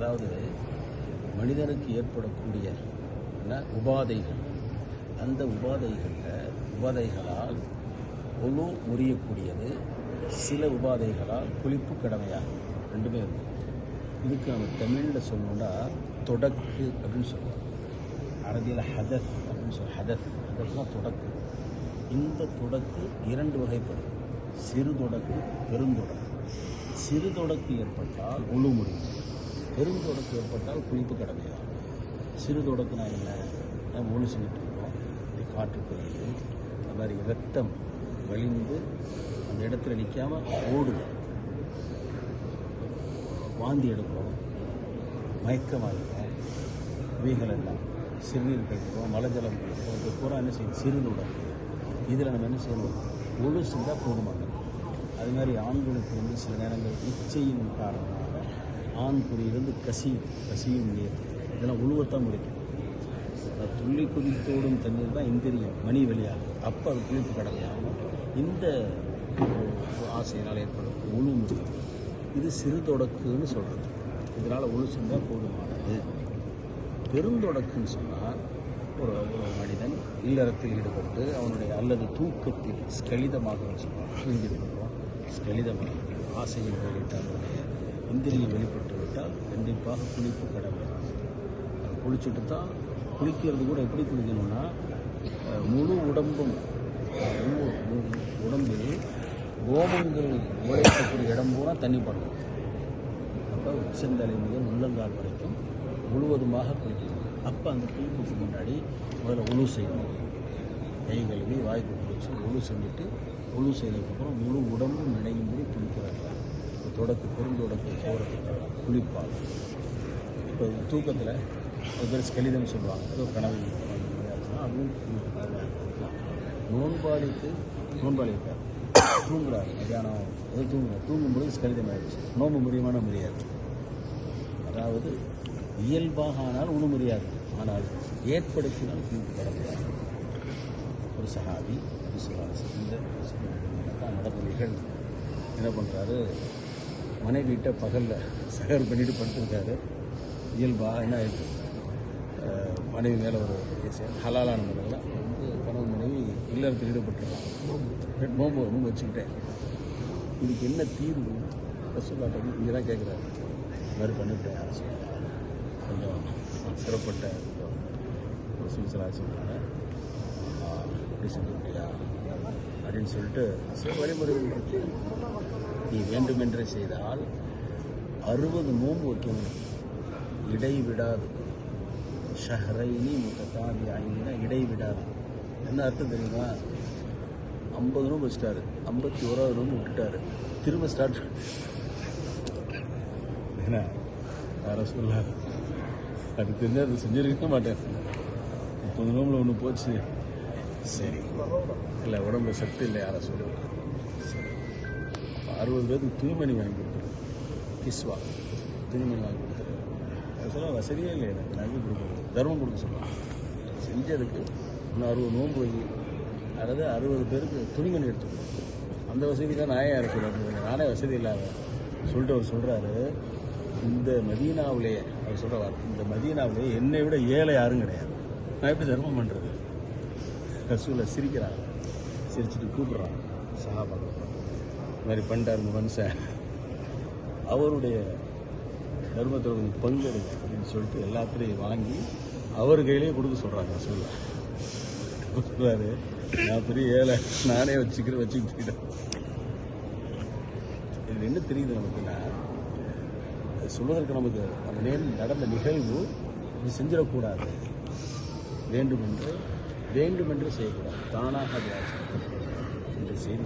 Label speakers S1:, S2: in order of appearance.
S1: அதாவது மனிதனுக்கு ஏற்படக்கூடிய உபாதைகள். அந்த உபாதைகளில் உபாதைகளால் ஒழு முறியக்கூடியது சில உபாதைகளால் குளிப்பு கடமையாகும். ரெண்டுமே இருக்கும் இதுக்கு நம்ம தமிழில் சொல்லணும்னா தொடக்கு அப்படின்னு சொல்லுவோம். அரபியில் ஹதஸ் அப்படின்னு சொல்லுவோம். ஹதஸ். ஹதஸ்னா தொடக்கு. இந்த தொடக்கு இரண்டு வகைப்படும். சிறு தொடக்கு பெருந்தொடக்கு. சிறு தொடக்கு ஏற்பட்டால் ஒழு முடியும் பெருந்தொடக்கு ஏற்பட்டால் குளிப்பு கடமையாகும் சிறு தொடக்குனா என்ன? நம்ம சொல்லிட்டு இருக்கோம். இப்படி காற்று அந்த மாதிரி ரத்தம் வலிந்து அந்த இடத்துல நிற்காம ஓடுது. வாந்தி எடுக்கிறோம். மயக்கமாக இருக்கும் இவைகள் எல்லாம் சிறுநீர் கழிக்கிறோம் மலஜலம் கழிக்கிறோம். இது பூரா என்ன செய்யும் சிறுநுடல் இதில் நம்ம என்ன செய்யணும்? ஒழு செஞ்சால் போதுமானது. அது மாதிரி ஆண்களுக்கு வந்து சில நேரங்கள் இச்சையின் காரணமாக ஆண் குறியிலிருந்து கசி கசியும் நீர். இதெல்லாம் உழுவத்தான் முடிக்கும். துள்ளி குதித்தோடும் தண்ணீர் தான் இந்திரியம் மணி வெளியாகும் அப்போ அது குளிப்பு கடமையாகும். இந்த ஆசையினால் ஏற்படும் உழு முடியும் இது சிறு தொடக்குன்னு சொல்கிறது இதனால் உழு செஞ்சால் போதுமானது. பெருந்தொடக்குன்னு சொன்னால் ஒரு மனிதன் இல்லறத்தில் ஈடுபட்டு அவனுடைய அல்லது தூக்கத்தில் ஸ்கலிதமாக சொல்லுவான் தூங்கிவிடுவோம் ஸ்கலிதமாக ஆசையில் வெளியிட்டு அவனுடைய இந்திரியம் வெளிப்பட்டு விட்டால் கண்டிப்பாக குளிப்பு கடமை குளிச்சுட்டு தான் குளிக்கிறது கூட எப்படி குளிக்கணும்னா முழு உடம்பும் உடம்பில் கோபங்கள் உழைக்கக்கூடிய இடம் பூரா தண்ணி படணும். அப்போ உச்சந்தலை முதல் உள்ளங்கால் வரைக்கும் முழுவதுமாக குளிக்கணும். அப்போ அந்த குளிப்புக்கு முன்னாடி முதல்ல உழு செய்யணும். கை கழுவி வாய்க்கு குளிச்சு உழு செஞ்சுட்டு உழு செய்ததுக்கப்புறம் முழு உடம்பும் நினைக்கும்படி குளிக்கிறாங்க தொடக்கு பெருந்தொடக்கு போகிறது குளிப்பாங்க இப்போ தூக்கத்தில் ஒரு பேர் ஸ்கெலிதம் சொல்லுவாங்க ஏதோ கனவு அதுவும் நோன்பாளிக்கு நோன்பாளி இருக்கார் தூங்குறாரு மத்தியானம் ஏதோ தூங்குறாரு தூங்கும்போது ஸ்கலிதம் ஆயிடுச்சு நோம்பு முடியுமான முடியாது அதாவது இயல்பாக ஆனால் உணவு முடியாது ஆனால் ஏற்படுத்தினால் குளிப்பு முடியாது ஒரு சஹாபி விசுவாசி இந்த நடப்பு நிகழ்வு என்ன பண்ணுறாரு மனைவிட்ட பகலில் சகர் பண்ணிட்டு படுத்திருக்காரு. இயல்பாக என்ன ஆயிடுச்சு மனைவி மேலே ஒரு ஹலாலான முறையில் வந்து கணவன் மனைவி இல்லறத்தில் ஈடுபட்டுருக்காங்க. நோம்பு நோம்பு வச்சுக்கிட்டேன். இதுக்கு என்ன தீர்வு? ரசூல்லாட்ட இங்கே தான் கேட்குறாரு இந்த மாதிரி பண்ணிவிட்டேன் அரசு கொஞ்சம் சிறப்பட்ட ஒரு சிகிச்சை சொல்கிறாங்க இப்படி செஞ்சுக்கிட்டியா அப்படின்னு சொல்லிட்டு சில வழிமுறைகள் நீ வேண்டுமென்றே செய்தால் அறுபது நோன்பு வைக்கணும் இடைவிடாது. ஷஹரைனி முத்தத்தாதி ஆயினா இடைவிடாது. என்ன அர்த்தம் தெரியுமா? ஐம்பது நோம்பு வச்சிட்டாரு. ஐம்பத்தி ஓராவது நோம்பு விட்டுட்டாரு. திரும்ப ஸ்டார்ட் என்ன யார சொல்ல அது தெரிஞ்சு அது செஞ்சிருக்க மாட்டேன். முப்பது நோம்பில் ஒன்று போச்சு. சரி. இல்லை உடம்பு சத்து இல்லை யாரை சொல்லுவேன் அறுபது பேருக்கு துணிமணி வாங்கி கொடுத்துரு கிஸ்வா. துணிமணி வாங்கி கொடுத்துரு அது சொல்ல வசதியே இல்லை எனக்கு. நன்றி கொடுக்குறது. தர்மம் கொடுக்க சொல்லலாம் செஞ்சதுக்கு இன்னும் அறுபது நோன்பு வை அதாவது அறுபது பேருக்கு துணிமணி எடுத்துக்கணும் அந்த வசதி தான் நாயாக இருக்கிறேன் நானே வசதி இல்லாத. சொல்லிட்டு அவர் சொல்கிறாரு இந்த மதீனாவிலேயே அவர் சொல்கிறார் இந்த மதீனாவிலேயே என்னை விட ஏழை யாரும் கிடையாது. நான் எப்படி தர்மம் பண்ணுறது ரசூலை சிரிக்கிறாங்க. சிரிச்சுட்டு கூப்பிட்றாங்க. சஹாபா மாதிரி பண்ணிட்டார் இந்த மனுஷன் அவருடைய தர்மத்தில் கொஞ்சம் பங்கெடுங்க அப்படின்னு சொல்லிட்டு எல்லாத்துலேயும் வாங்கி அவர் கையிலேயே கொடுக்க சொல்கிறாங்க ரசூலா. சொல்கிறாரு நான் பெரிய ஏழை நானே வச்சுக்கிறேன் வச்சுக்கிட்டு போயிட்டேன். இது என்ன தெரியுது நமக்குன்னா சொல்வதற்கு நமக்கு அந்த நேர் நடந்த நிகழ்வு இது செஞ்சிடக்கூடாது. வேண்டுமென்று வேண்டுமென்று செய்யக்கூடாது. தானாக அது ஆச்சு. செய்தி